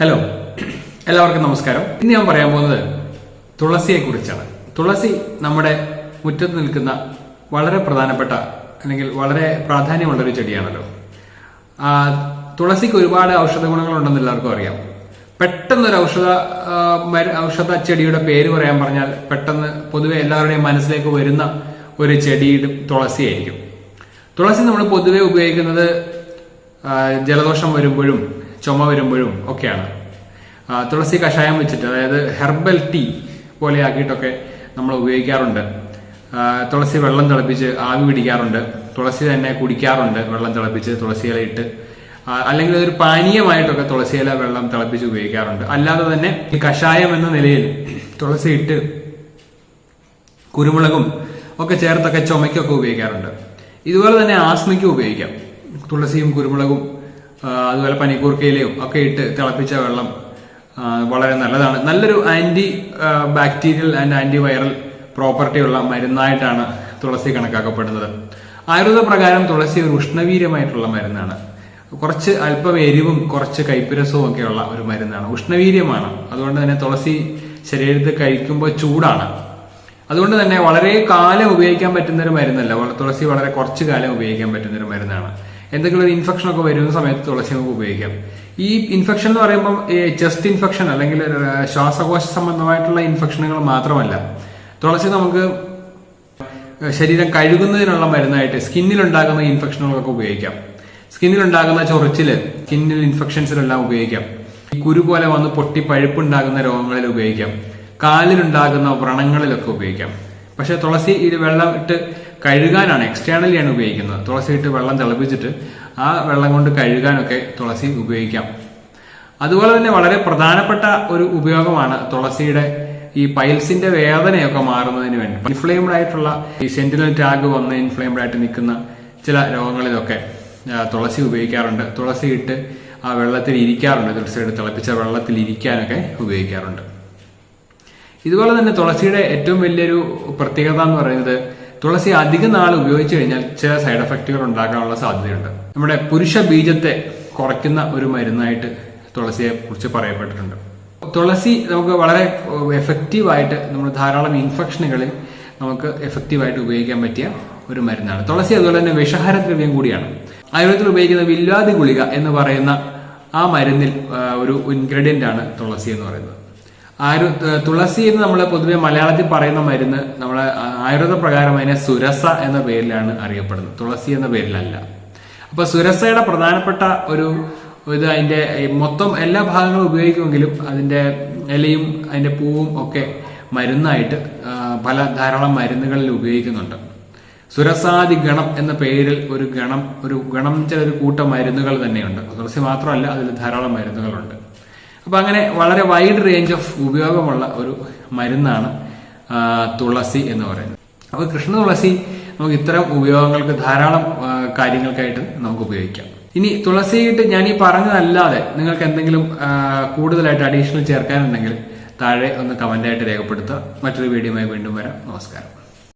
Hello എല്ലാവർക്കും നമസ്കാരം. ഇന്ന് ഞാൻ പറയാൻ പോകുന്നത് തുളസിയെ കുറിച്ചാണ് തുളസി നമ്മുടെ മുറ്റത്ത് നിൽക്കുന്ന വളരെ പ്രധാനപ്പെട്ട അല്ലെങ്കിൽ വളരെ പ്രാധാന്യമുള്ള ഒരു ചെടിയാണല്ലോ തുളസിക്ക് ഒരുപാട് ഔഷധ ഗുണങ്ങളുണ്ടെന്ന് എല്ലാവർക്കും അറിയാം. പെട്ടെന്ന് ഒരു ഔഷധ ഔഷധ ചെടിയുടെ പേര് പറയാൻ പറഞ്ഞാൽ പെട്ടെന്ന് പൊതുവെ എല്ലാവരുടെയും മനസ്സിലേക്ക് വരുന്ന ഒരു ചെടിയുടെ തുളസിയായിരിക്കും. തുളസി നമ്മൾ പൊതുവെ ഉപയോഗിക്കുന്നത് ജലദോഷം വരുമ്പോഴും ചുമ വരുമ്പോഴും ഒക്കെയാണ്. തുളസി കഷായം വെച്ചിട്ട് അതായത് ഹെർബൽ ടീ പോലെ ആക്കിയിട്ടൊക്കെ നമ്മൾ ഉപയോഗിക്കാറുണ്ട്. തുളസി വെള്ളം തിളപ്പിച്ച് ആവി പിടിക്കാറുണ്ട്. തുളസി തന്നെ കുടിക്കാറുണ്ട് വെള്ളം തിളപ്പിച്ച് തുളസി ഇല ഇട്ട്. അല്ലെങ്കിൽ ഒരു പാനീയമായിട്ടൊക്കെ തുളസി ഇല വെള്ളം തിളപ്പിച്ച് ഉപയോഗിക്കാറുണ്ട്. അല്ലാതെ തന്നെ ഈ കഷായം എന്ന നിലയിൽ തുളസി ഇട്ട് കുരുമുളകും ഒക്കെ ചേർത്തൊക്കെ ചുമയ്ക്കൊക്കെ ഉപയോഗിക്കാറുണ്ട്. ഇതുപോലെ തന്നെ ആസ്മയ്ക്കും ഉപയോഗിക്കാം. തുളസിയും കുരുമുളകും അതുപോലെ പനിക്കൂർക്കയിലയും ഒക്കെ ഇട്ട് തിളപ്പിച്ച വെള്ളം വളരെ നല്ലതാണ്. നല്ലൊരു antibacterial and antiviral property ഉള്ള മരുന്നായിട്ടാണ് തുളസി കണക്കാക്കപ്പെടുന്നത്. ആയുർവേദ പ്രകാരം തുളസി ഒരു ഉഷ്ണവീര്യമായിട്ടുള്ള മരുന്നാണ്. കുറച്ച് അല്പം എരിവും കുറച്ച് കൈപ്പുരസവും ഒക്കെയുള്ള ഒരു മരുന്നാണ്. ഉഷ്ണവീര്യമാണ്. അതുകൊണ്ട് തന്നെ തുളസി ശരീരത്തിൽ കഴിക്കുമ്പോൾ ചൂടാണ്. അതുകൊണ്ട് തന്നെ വളരെ കാലം ഉപയോഗിക്കാൻ പറ്റുന്ന ഒരു മരുന്നല്ല. തുളസി വളരെ കുറച്ച് കാലം ഉപയോഗിക്കാൻ പറ്റുന്ന ഒരു മരുന്നാണ്. എന്തെങ്കിലും ഒരു ഇൻഫെക്ഷൻ ഒക്കെ വരുന്ന സമയത്ത് തുളസി നമുക്ക് ഉപയോഗിക്കാം. ഈ ഇൻഫെക്ഷൻ എന്ന് പറയുമ്പോൾ ചെസ്റ്റ് ഇൻഫെക്ഷൻ അല്ലെങ്കിൽ ശ്വാസകോശ സംബന്ധമായിട്ടുള്ള ഇൻഫെക്ഷനുകൾ മാത്രമല്ല. തുളസി നമുക്ക് ശരീരം കഴുകുന്നതിനുള്ള മരുന്നായിട്ട് സ്കിന്നിലുണ്ടാകുന്ന ഇൻഫെക്ഷനുകളൊക്കെ ഉപയോഗിക്കാം. സ്കിന്നിലുണ്ടാകുന്ന ചൊറിച്ചിൽ സ്കിന്നിൽ ഇൻഫെക്ഷൻസിലെല്ലാം ഉപയോഗിക്കാം. ഈ കുരു പോലെ വന്ന് പൊട്ടി പഴുപ്പുണ്ടാകുന്ന രോഗങ്ങളിൽ ഉപയോഗിക്കാം. കാലിലുണ്ടാകുന്ന വ്രണങ്ങളിലൊക്കെ ഉപയോഗിക്കാം. പക്ഷെ തുളസി ഇത് വെള്ളം ഇട്ട് കഴുകാനാണ് എക്സ്റ്റേണലിയാണ് ഉപയോഗിക്കുന്നത്. തുളസി ഇട്ട് വെള്ളം തിളപ്പിച്ചിട്ട് ആ വെള്ളം കൊണ്ട് കഴുകാനൊക്കെ തുളസി ഉപയോഗിക്കാം. അതുപോലെ തന്നെ വളരെ പ്രധാനപ്പെട്ട ഒരു ഉപയോഗമാണ് തുളസിയുടെ ഈ പൈൽസിന്റെ വേദനയൊക്കെ മാറുന്നതിന് വേണ്ടി. ഇൻഫ്ലെയിംഡ് ആയിട്ടുള്ള ഈ സെന്റിനൽ ടാഗ് വന്ന് ഇൻഫ്ലെയിംഡ് ആയിട്ട് നിൽക്കുന്ന ചില രോഗങ്ങളിലൊക്കെ തുളസി ഉപയോഗിക്കാറുണ്ട്. തുളസി ഇട്ട് ആ വെള്ളത്തിൽ ഇരിക്കാറുണ്ട്. തുളസിയുടെ തിളപ്പിച്ച വെള്ളത്തിൽ ഇരിക്കാനൊക്കെ ഉപയോഗിക്കാറുണ്ട്. ഇതുപോലെ തന്നെ തുളസിയുടെ ഏറ്റവും വലിയൊരു പ്രത്യേകത എന്ന് പറയുന്നത് തുളസി അധിക നാൾ ഉപയോഗിച്ചു കഴിഞ്ഞാൽ ചില സൈഡ് എഫക്റ്റുകൾ ഉണ്ടാക്കാനുള്ള സാധ്യതയുണ്ട്. നമ്മുടെ പുരുഷ ബീജത്തെ കുറയ്ക്കുന്ന ഒരു മരുന്നായിട്ട് തുളസിയെ കുറിച്ച് പറയപ്പെട്ടിട്ടുണ്ട്. തുളസി നമുക്ക് വളരെ എഫക്റ്റീവായിട്ട് നമ്മൾ ധാരാളം ഇൻഫെക്ഷനുകളിൽ നമുക്ക് എഫക്റ്റീവായിട്ട് ഉപയോഗിക്കാൻ പറ്റിയ ഒരു മരുന്നാണ്. തുളസി അതുപോലെ തന്നെ വിഷഹാര ദ്രവ്യം കൂടിയാണ്. ആയുർവേദത്തിൽ ഉപയോഗിക്കുന്ന വില്ലാതി ഗുളിക എന്ന് പറയുന്ന ആ മരുന്നിൽ ഒരു ഇൻഗ്രീഡിയന്റ് ആണ് തുളസി എന്ന് പറയുന്നത്. ആരു തുളസി എന്ന് നമ്മൾ പൊതുവെ മലയാളത്തിൽ പറയുന്ന മരുന്ന് നമ്മളെ ആയുർവേദ പ്രകാരം അതിനെ സുരസ എന്ന പേരിലാണ് അറിയപ്പെടുന്നത്. തുളസി എന്ന പേരിലല്ല. അപ്പൊ സുരസയുടെ പ്രധാനപ്പെട്ട ഒരു ഇത് അതിന്റെ മൊത്തം എല്ലാ ഭാഗങ്ങളും ഉപയോഗിക്കുമെങ്കിലും അതിന്റെ ഇലയും അതിന്റെ പൂവും ഒക്കെ മരുന്നായിട്ട് പല ധാരാളം മരുന്നുകളിൽ ഉപയോഗിക്കുന്നുണ്ട്. സുരസാദി ഗണം എന്ന പേരിൽ ഒരു ഗണം ഒരു ഗണം ചില ഒരു കൂട്ടം മരുന്നുകൾ തന്നെയുണ്ട്. തുളസി മാത്രമല്ല അതിൽ ധാരാളം മരുന്നുകളുണ്ട്. അപ്പൊ അങ്ങനെ വളരെ വൈഡ് റേഞ്ച് ഓഫ് ഉപയോഗമുള്ള ഒരു മരുന്നാണ് തുളസി എന്ന് പറയുന്നത്. അപ്പോൾ കൃഷ്ണ തുളസി നമുക്ക് ഇത്തരം ഉപയോഗങ്ങൾക്ക് ധാരാളം കാര്യങ്ങൾക്കായിട്ട് നമുക്ക് ഉപയോഗിക്കാം. ഇനി തുളസിയിട്ട് ഞാൻ ഈ പറഞ്ഞതല്ലാതെ നിങ്ങൾക്ക് എന്തെങ്കിലും കൂടുതലായിട്ട് അഡീഷണൽ ചേർക്കാനുണ്ടെങ്കിൽ താഴെ ഒന്ന് കമന്റായിട്ട് രേഖപ്പെടുത്തുക. മറ്റൊരു വീഡിയോയുമായി വീണ്ടും വരാം. നമസ്കാരം.